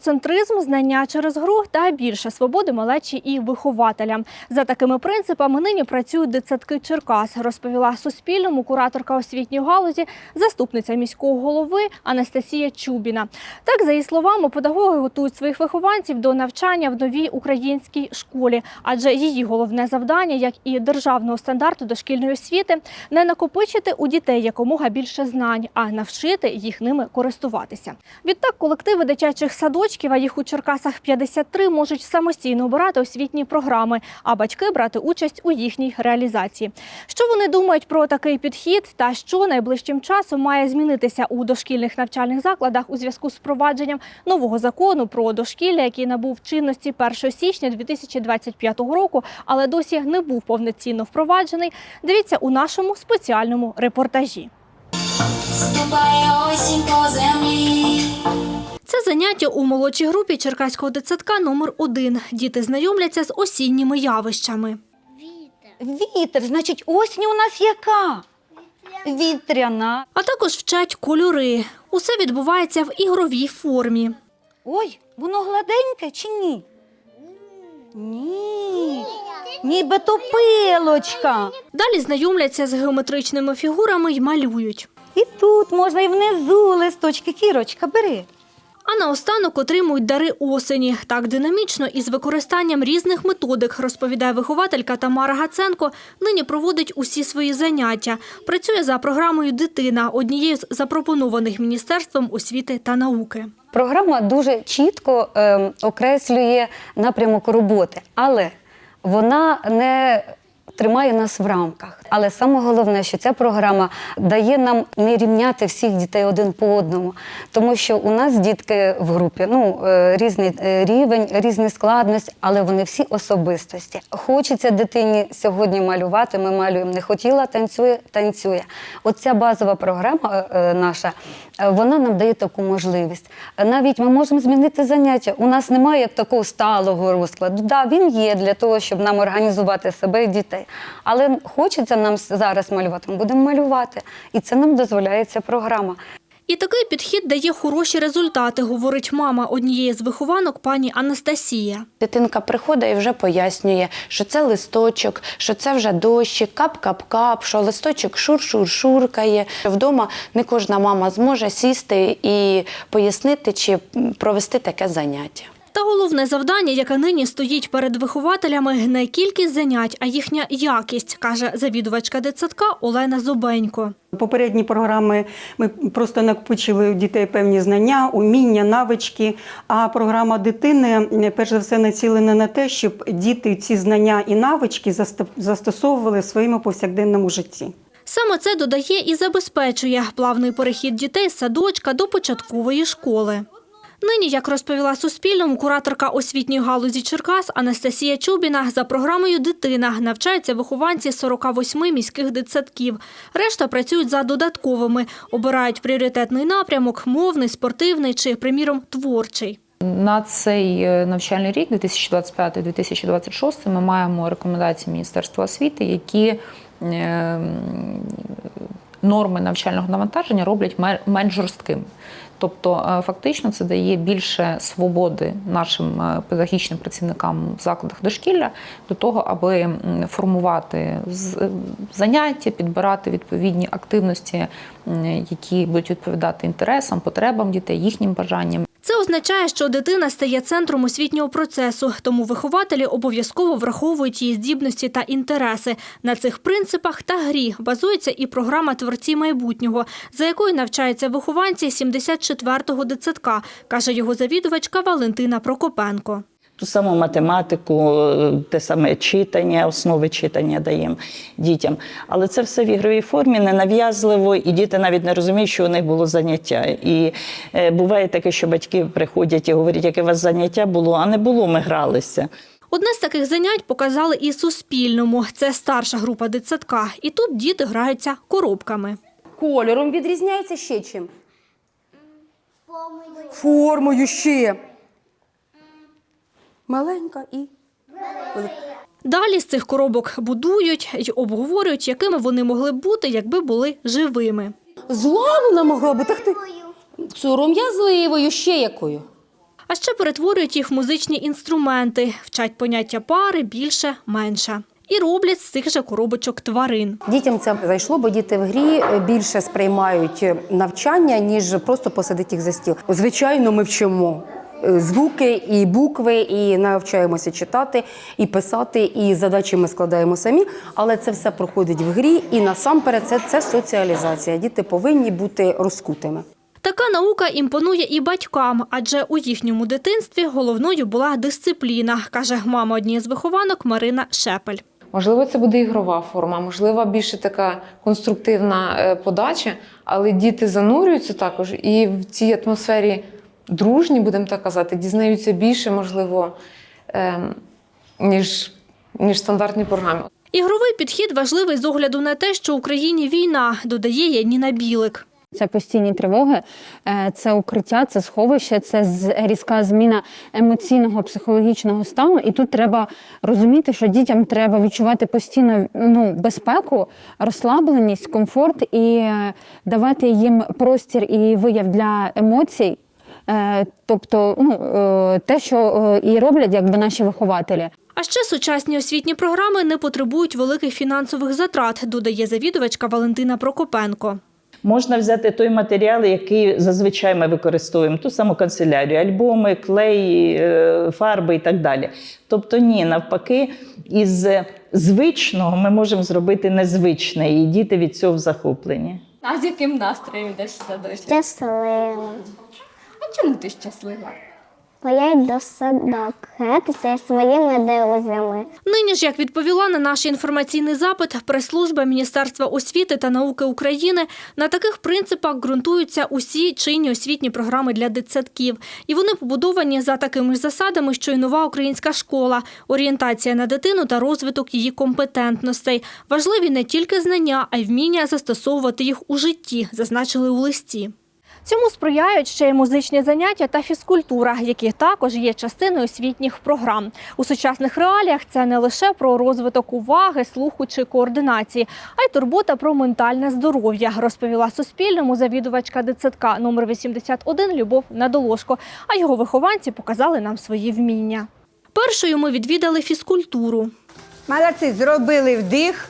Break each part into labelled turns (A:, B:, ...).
A: Дитиноцентризм, знання через гру та більше свободи малечі і вихователям. За такими принципами нині працюють дитсадки Черкас, розповіла Суспільному кураторка освітньої галузі, заступниця міського голови Анастасія Чубіна. Так, за її словами, педагоги готують своїх вихованців до навчання в новій українській школі, адже її головне завдання, як і державного стандарту дошкільної освіти, не накопичити у дітей якомога більше знань, а навчити їх ними користуватися. Відтак, колективи дитячих садочків, а їх у Черкасах 53, можуть самостійно обирати освітні програми, а батьки брати участь у їхній реалізації. Що вони думають про такий підхід та що найближчим часом має змінитися у дошкільних навчальних закладах у зв'язку з впровадженням нового закону про дошкілля, який набув чинності 1 січня 2025 року, але досі не був повноцінно впроваджений. Дивіться у нашому спеціальному репортажі.
B: Ступає осінь по землі.
A: Це заняття у молодшій групі Черкаського дитсадка номер 1 Діти знайомляться з осінніми явищами.
C: Вітер, Вітер, значить, осінь у нас яка? Вітряна.
A: А також вчать кольори. Усе відбувається в ігровій формі.
C: Ой, воно гладеньке чи ні? Ні. Нібито пилочка.
A: Далі знайомляться з геометричними фігурами й малюють.
C: І тут можна і внизу листочки. Кірочка, бери.
A: А наостанок отримують дари осені. Так динамічно і з використанням різних методик, розповідає вихователька Тамара Гаценко, нині проводить усі свої заняття. Працює за програмою «Дитина», однією з запропонованих Міністерством освіти та науки.
D: Програма дуже чітко е, окреслює напрямок роботи, але вона не тримає нас в рамках. Але саме головне, що ця програма дає нам не рівняти всіх дітей один по одному, тому що у нас дітки в групі ну е, різний е, рівень, різні складності, але вони всі особистості. Хочеться дитині сьогодні малювати. Ми малюємо. Не хотіла, танцює, танцює. Оця базова програма е, наша, вона нам дає таку можливість. Навіть ми можемо змінити заняття. У нас немає такого сталого розкладу. Да, він є для того, щоб нам організувати себе і дітей. Але хочеться нам зараз малювати. Ми будемо малювати, і це нам дозволяє ця програма.
A: І такий підхід дає хороші результати, говорить мама однієї з вихованок пані Анастасія.
E: Дитинка приходить і вже пояснює, що це листочок, що це вже дощик, кап-кап-кап, що листочок шур-шур-шуркає. Вдома не кожна мама зможе сісти і пояснити чи провести таке заняття.
A: Та головне завдання, яке нині стоїть перед вихователями, не кількість занять, а їхня якість, каже завідувачка дитсадка Олена Зубенько.
F: Попередні програми ми просто накопичили у дітей певні знання, уміння, навички. А програма дитини перш за все націлена на те, щоб діти ці знання і навички застосовували в своєму повсякденному житті.
A: Саме це додає і забезпечує плавний перехід дітей з садочка до початкової школи. Нині, як розповіла Суспільному, кураторка освітньої галузі Черкас Анастасія Чубіна, за програмою «Дитина» навчаються вихованці 48 міських дитсадків. Решта працюють за додатковими, обирають пріоритетний напрямок – мовний, спортивний чи, приміром, творчий.
G: На цей е, навчальний рік, 2025-2026, ми маємо рекомендації Міністерства освіти, які е, норми навчального навантаження роблять менш жорсткими. Тобто, е, фактично, це дає більше свободи нашим е, педагогічним працівникам в закладах дошкілля до того, аби формувати е, заняття, підбирати відповідні активності, які будуть відповідати інтересам, потребам дітей, їхнім бажанням.
A: Це означає, що дитина стає центром освітнього процесу, тому вихователі обов'язково враховують її здібності та інтереси. На цих принципах та грі базується і програма «Творці майбутнього», за якою навчаються вихованці 74-го дитсадка, каже його завідувачка Валентина Прокопенко.
H: Ту саму математику, е, те саме читання, основи читання даємо дітям. Але це все в ігровій формі, ненав'язливо, і діти навіть не розуміють, що у них було заняття. І е, буває таке, що батьки приходять і говорять, яке у вас заняття було, а не було, ми гралися.
A: Одне з таких занять показали і Суспільному. Це старша група дитсадка. І тут діти граються коробками.
I: Кольором відрізняється ще чим?
C: Формою ще. Маленька і. велика.
A: Далі з цих коробок будують й обговорюють, якими вони могли б бути, якби були живими.
C: Зла вона могла бути. Ах ти. Сором'язливою, ще якою.
A: А ще перетворюють їх в музичні інструменти, вчать поняття пари більше, менше. І роблять з цих же коробочок тварин.
I: Дітям це зайшло, бо діти в грі більше сприймають навчання, ніж просто посадити їх за стіл. Звичайно, ми вчимо звуки і букви, і навчаємося читати, і писати, і задачі ми складаємо самі. Але це все проходить в грі, і насамперед це, це соціалізація. Діти повинні бути розкутими.
A: Така наука імпонує і батькам, адже у їхньому дитинстві головною була дисципліна, каже мама однієї з вихованок Марина Шепель.
J: Можливо, це буде ігрова форма, можливо, більше така конструктивна е, подача, але діти занурюються також і в цій атмосфері дружні, будемо так казати, дізнаються більше, можливо, ем, ніж, ніж стандартні програми.
A: Ігровий підхід важливий з огляду на те, що в Україні війна, додає Яніна Білик.
K: Це постійні тривоги, е, це укриття, це сховище, це з- різка зміна емоційного психологічного стану. І тут треба розуміти, що дітям треба відчувати постійно ну, безпеку, розслабленість, комфорт і е, давати їм простір і вияв для емоцій. Е, Тобто, ну, е, те, що е, і роблять якби наші вихователі.
A: А ще сучасні освітні програми не потребують великих фінансових затрат, додає завідувачка Валентина Прокопенко.
H: Можна взяти той матеріал, який зазвичай ми використовуємо, ту саму канцелярію, альбоми, клей, фарби і так далі. Тобто, ні, навпаки, із звичного ми можемо зробити незвичне, і діти від цього в захопленні.
A: А з яким настроєм йдеш в садочок?
L: Щаслива.
A: Чому ти щаслива?
L: Бо я йду в садок гратися своїми друзями.
A: Нині ж, як відповіла на наш інформаційний запит, прес-служба Міністерства освіти та науки України на таких принципах ґрунтуються усі чинні освітні програми для дитсадків. І вони побудовані за такими ж засадами, що й нова українська школа, орієнтація на дитину та розвиток її компетентностей. Важливі не тільки знання, а й вміння застосовувати їх у житті, зазначили у листі. Цьому сприяють ще й музичні заняття та фізкультура, які також є частиною освітніх програм. У сучасних реаліях це не лише про розвиток уваги, слуху чи координації, а й турбота про ментальне здоров'я, розповіла Суспільному завідувачка дитсадка номер 81 Любов Надолошко. А його вихованці показали нам свої вміння. Першою ми відвідали фізкультуру.
C: Молодці, зробили вдих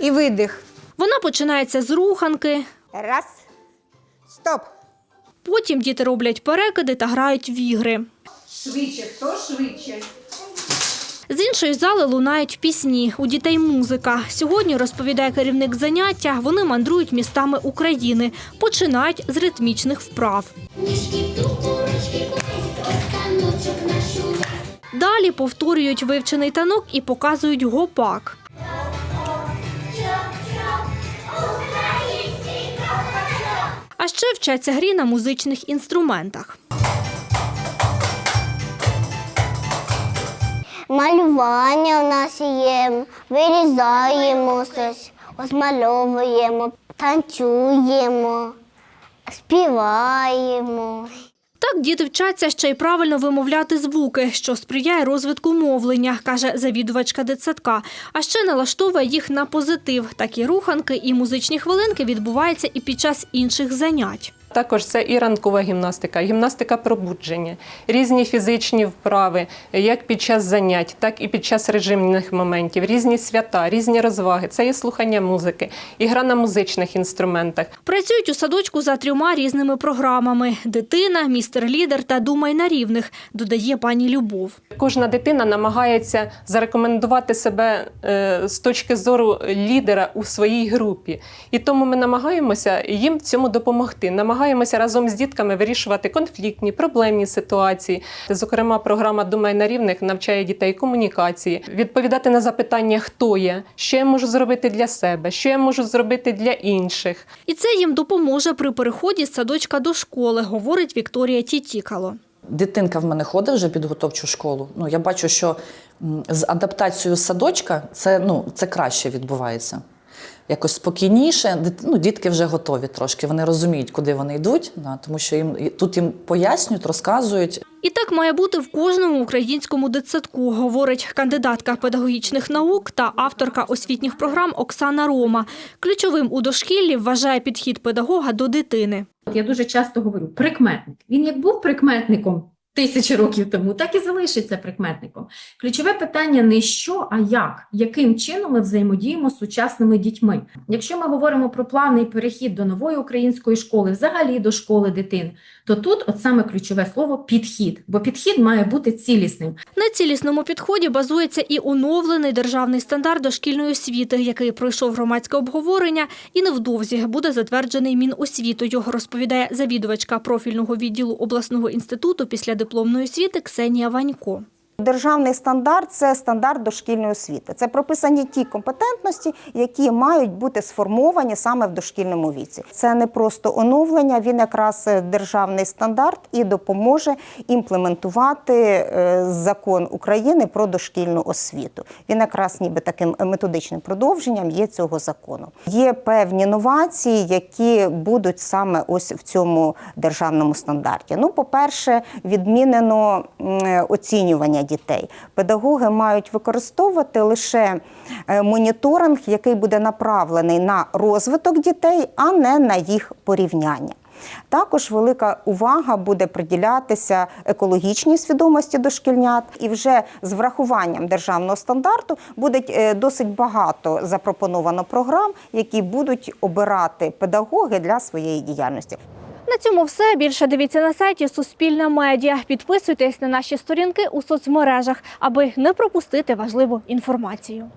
C: і видих.
A: Вона починається з руханки.
C: Раз. Стоп.
A: Потім діти роблять перекиди та грають в ігри.
C: Швидше, хто швидше?
A: З іншої зали лунають пісні. У дітей музика. Сьогодні, розповідає керівник заняття, вони мандрують містами України. Починають з ритмічних вправ. Далі повторюють вивчений танок і показують гопак. А ще вчаться грі на музичних інструментах.
L: Малювання у нас є, вирізаємо щось, розмальовуємо, танцюємо, співаємо.
A: Так діти вчаться ще й правильно вимовляти звуки, що сприяє розвитку мовлення, каже завідувачка дитсадка. А ще налаштовує їх на позитив. Такі руханки і музичні хвилинки відбуваються і під час інших занять.
M: Також це і ранкова гімнастика, гімнастика пробудження, різні фізичні вправи, як під час занять, так і під час режимних моментів, різні свята, різні розваги. Це і слухання музики, і гра на музичних інструментах.
A: Працюють у садочку за трьома різними програмами: дитина, містер лідер та думай на рівних, додає пані Любов.
M: Кожна дитина намагається зарекомендувати себе е, з точки зору лідера у своїй групі. І тому ми намагаємося їм цьому допомогти. Намагаємося разом з дітками вирішувати конфліктні, проблемні ситуації. Зокрема, програма Думай на рівних навчає дітей комунікації, відповідати на запитання, хто я, що я можу зробити для себе, що я можу зробити для інших.
A: І це їм допоможе при переході з садочка до школи, говорить Вікторія Тітікало.
N: Дитинка в мене ходить вже підготовчу школу. Ну, я бачу, що з адаптацією садочка це, ну, це краще відбувається. Якось спокійніше. Ну, дітки вже готові трошки. Вони розуміють, куди вони йдуть, да, тому що їм тут їм пояснюють, розказують.
A: І так має бути в кожному українському дитсадку, говорить кандидатка педагогічних наук та авторка освітніх програм Оксана Рома. Ключовим у дошкіллі вважає підхід педагога до дитини.
O: От Я дуже часто говорю, прикметник. Він як був прикметником тисячі років тому, так і залишиться прикметником. Ключове питання не що, а як, яким чином ми взаємодіємо з сучасними дітьми. Якщо ми говоримо про плавний перехід до нової української школи, взагалі до школи дитин, то тут от саме ключове слово підхід, бо підхід має бути цілісним.
A: На цілісному підході базується і оновлений державний стандарт дошкільної освіти, який пройшов громадське обговорення і невдовзі буде затверджений Міносвітою, розповідає завідувачка профільного відділу обласного інституту після дипломної освіти Ксенія Ванько.
P: Державний стандарт це стандарт дошкільної освіти. Це прописані ті компетентності, які мають бути сформовані саме в дошкільному віці. Це не просто оновлення, він якраз е, державний стандарт і допоможе імплементувати е, закон України про дошкільну освіту. Він якраз ніби таким методичним продовженням є цього закону. Є певні новації, які будуть саме ось в цьому державному стандарті. Ну, по-перше, відмінено м, оцінювання дітей. Педагоги мають використовувати лише е, моніторинг, який буде направлений на розвиток дітей, а не на їх порівняння. Також велика увага буде приділятися екологічній свідомості дошкільнят, і вже з врахуванням державного стандарту буде досить багато запропоновано програм, які будуть обирати педагоги для своєї діяльності.
A: На цьому все. Більше дивіться на сайті Суспільна медіа. Підписуйтесь на наші сторінки у соцмережах, аби не пропустити важливу інформацію.